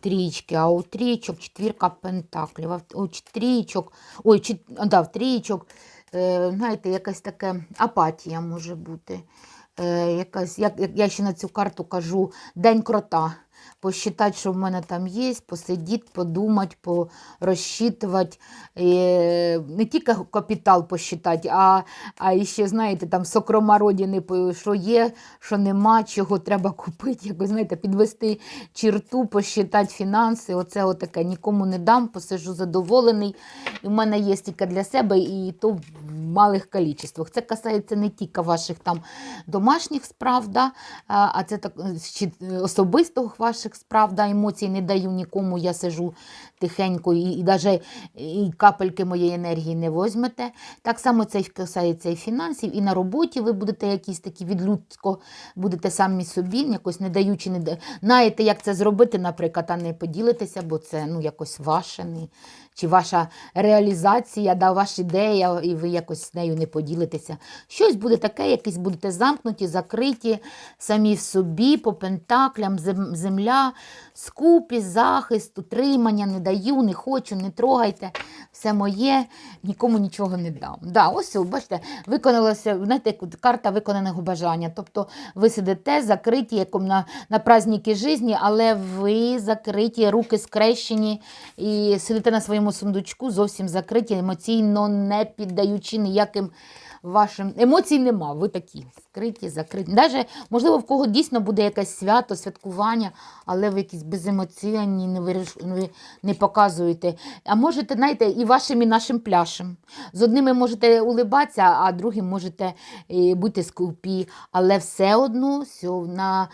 трічки, а у трічок четвірка пентаклів. У трічок, ой, чет- да, в трічок, е, знаєте, якась така апатія може бути. Е, якась, як, як я ще на цю карту кажу, день крота. Посчитати, що в мене там є, посидіти, подумати, порозчитувати. Е, не тільки капітал посчитати, а, а ще, знаєте, там сокрома родини, по- що є, що нема, чого треба купити, якось, знаєте, підвести черту, посчитати фінанси. Оце отаке. Нікому не дам, посижу задоволений. І в мене є тільки для себе, і то малих кількостях. Це касається не тільки ваших там домашніх справ, да, а це так е, особистих ваших справ, да, емоцій не даю нікому, я сижу тихенько і, і навіть і капельки моєї енергії не возьмете. Так само це касається і фінансів, і на роботі ви будете якісь такі відлюдсько, будете самі собі, якось не даючи, не да- знаєте, як це зробити, наприклад, а не поділитеся, бо це ну, якось ваше, не, чи ваша реалізація, да, ваша ідея, і ви якось з нею не поділитеся. Щось буде таке, якісь будете замкнуті, закриті, самі в собі, по пентаклям, земля, скупість, захист, утримання, не даю, не хочу, не трогайте. Все моє, нікому нічого не дам. Да, ось, бачите, виконалося, знаєте, карта виконаного бажання. Тобто ви сидите закриті, як на, на праздники житті, але ви закриті, руки скрещені і сидите на своєму сундучку, зовсім закриті, емоційно не піддаючи ніяким вашим емоцій нема. Ви такі скриті, закриті. Даже, можливо, в кого дійсно буде якесь свято, святкування, але ви якісь беземоційні, не, виріш... не, показуєте. А можете, знаєте, і вашим, і нашим пляшем. З одними можете улибатися, а другим можете е, бути скупі. Але все одно сьо- на,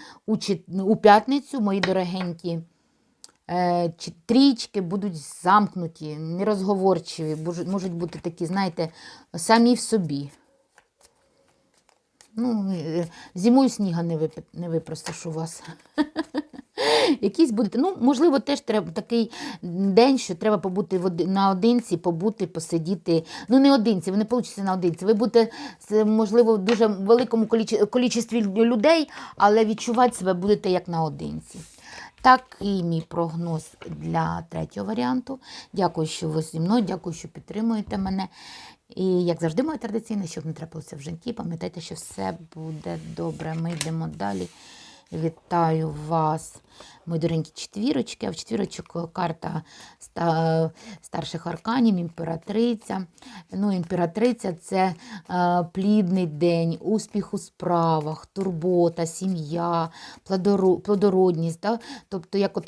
у, п'ятницю, мої дорогенькі, трічки будуть замкнуті, нерозговорчиві, можуть бути такі, знаєте, самі в собі. Ну, е, зимою сніга не, вип... не випросиш у вас. Якісь будете. Ну, можливо, теж треба такий день, що треба побути наодинці, побути, посидіти. Ну, не одинці, ви не получите наодинці. Ви будете, можливо, в дуже великому кількості людей, але відчувати себе будете як наодинці. Такий мій прогноз для третього варіанту. Дякую, що ви зі мною, дякую, що підтримуєте мене. І як завжди, моє традиційне, щоб не трапилося в житті, пам'ятайте, що все буде добре. Ми йдемо далі. Вітаю вас, мої доренькі четвірочки. А в четвірочок карта старших арканів, імператриця. Ну, імператриця це е, плідний день, успіх у справах, турбота, сім'я, плодородність. Да? Тобто, як от